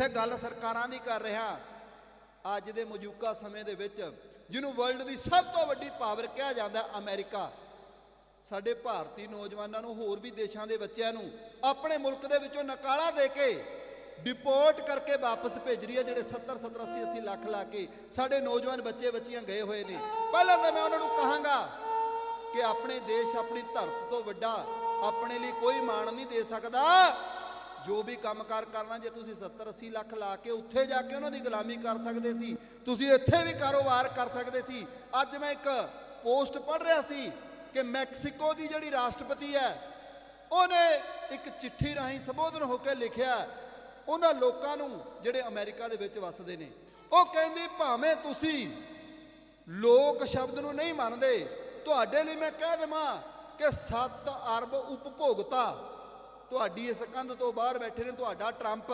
ਇੱਥੇ ਗੱਲ ਸਰਕਾਰਾਂ ਦੀ ਕਰ ਰਿਹਾ। ਅੱਜ ਦੇ ਮੌਜੂਦਾ ਸਮੇਂ ਦੇ ਵਿੱਚ ਜਿਹਨੂੰ ਵਰਲਡ ਦੀ ਸਭ ਤੋਂ ਵੱਡੀ ਪਾਵਰ ਕਿਹਾ ਜਾਂਦਾ ਅਮਰੀਕਾ, ਸਾਡੇ ਭਾਰਤੀ ਨੌਜਵਾਨਾਂ ਨੂੰ ਹੋਰ ਵੀ ਦੇਸ਼ਾਂ ਦੇ ਬੱਚਿਆਂ ਨੂੰ ਆਪਣੇ ਮੁਲਕ ਦੇ ਵਿੱਚੋਂ ਨਕਾਲਾ ਦੇ ਕੇ ਡਿਪੋਰਟ ਕਰਕੇ ਵਾਪਸ ਭੇਜ ਰਹੀ ਹੈ, ਜਿਹੜੇ 70 70 80 80 ਲੱਖ ਲਾ ਕੇ ਸਾਡੇ ਨੌਜਵਾਨ ਬੱਚੇ, ਬੱਚੀਆਂ ਗਏ ਹੋਏ ਨੇ। ਪਹਿਲਾਂ ਤਾਂ ਮੈਂ ਉਹਨਾਂ ਨੂੰ ਕਹਾਂਗਾ ਕਿ ਆਪਣੇ ਦੇਸ਼, ਆਪਣੀ ਧਰਤ ਤੋਂ ਵੱਡਾ ਆਪਣੇ ਲਈ ਕੋਈ ਮਾਣ ਨਹੀਂ ਦੇ ਸਕਦਾ। ਜੋ ਵੀ ਕੰਮਕਾਰ ਕਰਨਾ, ਜੇ ਤੁਸੀਂ 70 80 ਲੱਖ ਲਾ ਕੇ ਉੱਥੇ ਜਾ ਕੇ ਉਹਨਾਂ ਦੀ ਗੁਲਾਮੀ ਕਰ ਸਕਦੇ ਸੀ, ਤੁਸੀਂ ਇੱਥੇ ਵੀ ਕਾਰੋਬਾਰ ਕਰ ਸਕਦੇ ਸੀ। ਅੱਜ ਮੈਂ ਇੱਕ ਪੋਸਟ ਪੜ੍ਹ ਰਿਹਾ ਸੀ ਕਿ ਮੈਕਸੀਕੋ ਦੀ ਜਿਹੜੀ ਰਾਸ਼ਟਰਪਤੀ ਹੈ, ਉਹਨੇ ਇੱਕ ਚਿੱਠੀ ਰਾਹੀਂ ਸੰਬੋਧਨ ਹੋ ਕੇ ਲਿਖਿਆ, ਉਹਨਾਂ ਲੋਕਾਂ ਨੂੰ ਜਿਹੜੇ ਅਮਰੀਕਾ ਦੇ ਵਿੱਚ ਵੱਸਦੇ ਨੇ। ਉਹ ਕਹਿੰਦੀ, ਭਾਵੇਂ ਤੁਸੀਂ ਲੋਕ ਸ਼ਬਦ ਨੂੰ ਨਹੀਂ ਮੰਨਦੇ, ਤੁਹਾਡੇ ਲਈ ਮੈਂ ਕਹਿ ਦੇਵਾਂ ਕਿ 7 ਅਰਬ ਉਪਭੋਗਤਾ ਤੁਹਾਡੀ ਇਸ ਕੰਧ ਤੋਂ ਬਾਹਰ ਬੈਠੇ ਨੇ, ਤੁਹਾਡਾ ਟਰੰਪ।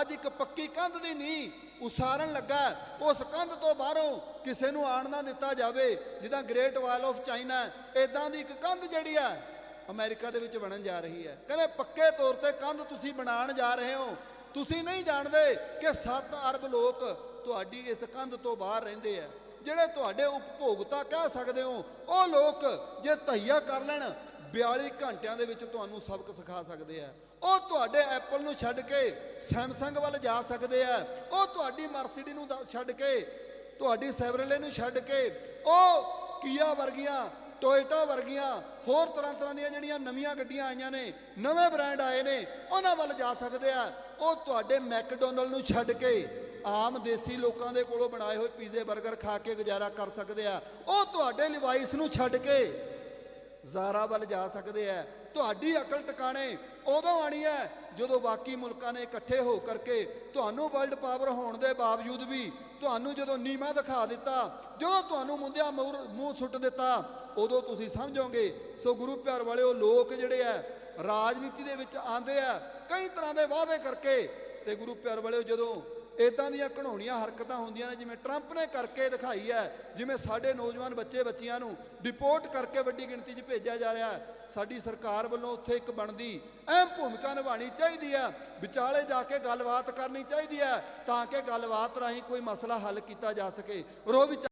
ਅੱਜ ਇੱਕ ਪੱਕੀ ਕੰਧ ਦੀ ਨਹੀਂ ਉਸਾਰਨ ਲੱਗਾ ਉਸ ਕੰਧ ਤੋਂ ਬਾਹਰੋਂ ਕਿਸੇ ਨੂੰ ਆਣ ਨਾ ਦਿੱਤਾ ਜਾਵੇ, ਜਿੱਦਾਂ ਗ੍ਰੇਟ ਵਾਲ ਆਫ ਚਾਈਨਾ ਇਦਾਂ ਦੀ ਇੱਕ ਕੰਧ ਜਿਹੜੀ ਹੈ, ਅਮਰੀਕਾ ਦੇ ਵਿੱਚ ਬਣਨ ਜਾ ਰਹੀ ਹੈ। ਕਹਿੰਦੇ ਪੱਕੇ ਤੌਰ ਤੇ ਕੰਧ ਤੁਸੀਂ ਬਣਾਉਣ ਜਾ ਰਹੇ ਹੋ। ਤੁਸੀਂ ਨਹੀਂ ਜਾਣਦੇ ਕਿ 7 ਅਰਬ ਲੋਕ ਤੁਹਾਡੀ ਇਸ ਕੰਧ ਤੋਂ ਬਾਹਰ ਰਹਿੰਦੇ ਆ ਜਿਹੜੇ ਤੁਹਾਡੇ ਉਪਭੋਗਤਾ ਕਹਿ ਸਕਦੇ ਹੋ, ਉਹ ਲੋਕ ਜੇ ਤਹੀਆ ਕਰ ਲੈਣ 42 ਘੰਟਿਆਂ ਦੇ ਵਿੱਚ ਤੁਹਾਨੂੰ ਸਬਕ ਸਿਖਾ ਸਕਦੇ ਆ। ਉਹ ਤੁਹਾਡੇ ਐਪਲ ਨੂੰ ਛੱਡ ਕੇ ਸੈਮਸੰਗ ਵੱਲ ਜਾ ਸਕਦੇ ਆ। ਉਹ ਤੁਹਾਡੀ ਮਰਸੀਡੀ ਨੂੰ ਛੱਡ ਕੇ, ਤੁਹਾਡੀ ਸੈਵਰਲੇ ਨੂੰ ਛੱਡ ਕੇ, ਉਹ ਕੀਆ ਵਰਗੀਆਂ ਟੋਇਟਾ ਵਰਗੀਆਂ, ਹੋਰ ਤਰ੍ਹਾਂ ਤਰ੍ਹਾਂ ਦੀਆਂ ਜਿਹੜੀਆਂ ਨਵੀਆਂ ਗੱਡੀਆਂ ਆਈਆਂ ਨੇ, ਨਵੇਂ ਬ੍ਰਾਂਡ ਆਏ ਨੇ, ਉਹਨਾਂ ਵੱਲ ਜਾ ਸਕਦੇ ਆ। ਉਹ ਤੁਹਾਡੇ ਮੈਕਡੋਨਲਡ ਨੂੰ ਛੱਡ ਕੇ ਆਮ ਦੇਸੀ ਲੋਕਾਂ ਦੇ ਕੋਲੋਂ ਬਣਾਏ ਹੋਏ ਪੀਜ਼ੇ 버ਗਰ ਖਾ ਕੇ ਗੁਜ਼ਾਰਾ ਕਰ ਸਕਦੇ ਆ। ਉਹ ਤੁਹਾਡੇ ਲਿਵਾਈਸ ਨੂੰ ਛੱਡ ਕੇ ਜ਼ਾਰਾ ਵੱਲ ਜਾ ਸਕਦੇ ਆ ਤੁਹਾਡੀ ਅਕਲ ਟਿਕਾਣੇ, ਉਦੋਂ ਆਣੀ ਹੈ ਜਦੋਂ ਬਾਕੀ ਮੁਲਕਾਂ ਨੇ ਇਕੱਠੇ ਹੋ ਕਰਕੇ ਤੁਹਾਨੂੰ ਵਰਲਡ ਪਾਵਰ ਹੋਣ ਦੇ ਬਾਵਜੂਦ ਵੀ ਤੁਹਾਨੂੰ ਜਦੋਂ ਨੀਮਾ ਦਿਖਾ ਦਿੱਤਾ, ਜਦੋਂ ਤੁਹਾਨੂੰ ਮੁੰਦਿਆ ਮੂੰਹ ਸੁੱਟ ਦਿੱਤਾ, ਉਦੋਂ ਤੁਸੀਂ ਸਮਝੋਗੇ। ਸੋ ਗੁਰੂ ਪਿਆਰ ਵਾਲੇ ਉਹ ਲੋਕ ਜਿਹੜੇ ਆ ਰਾਜਨੀਤੀ ਦੇ ਵਿੱਚ ਆਂਦੇ ਆ ਕਈ ਤਰ੍ਹਾਂ ਦੇ ਵਾਅਦੇ ਕਰਕੇ ਤੇ ਗੁਰੂ ਪਿਆਰ ਵਾਲਿਓ ਜਦੋਂ ਇਦਾਂ ਦੀਆਂ ਘਣਾਉਣੀਆਂ ਹਰਕਤਾਂ ਹੁੰਦੀਆਂ ਨੇ, ਜਿਵੇਂ ਟਰੰਪ ਨੇ ਕਰਕੇ ਦਿਖਾਈ ਹੈ, ਜਿਵੇਂ ਸਾਡੇ ਨੌਜਵਾਨ ਬੱਚੇ ਬੱਚੀਆਂ ਨੂੰ ਡਿਪੋਰਟ ਕਰਕੇ ਵੱਡੀ ਗਿਣਤੀ 'ਚ ਭੇਜਿਆ ਜਾ ਰਿਹਾ ਹੈ, ਸਾਡੀ ਸਰਕਾਰ ਵੱਲੋਂ ਉੱਥੇ ਇੱਕ ਬਣਦੀ ਅਹਿਮ ਭੂਮਿਕਾ ਨਿਭਾਉਣੀ ਚਾਹੀਦੀ ਹੈ, ਵਿਚਾਲੇ ਜਾ ਕੇ ਗੱਲਬਾਤ ਕਰਨੀ ਚਾਹੀਦੀ ਹੈ, ਤਾਂ ਕਿ ਗੱਲਬਾਤ ਰਾਹੀਂ ਕੋਈ ਮਸਲਾ ਹੱਲ ਕੀਤਾ ਜਾ ਸਕੇ। ਰੋ ਵਿਚ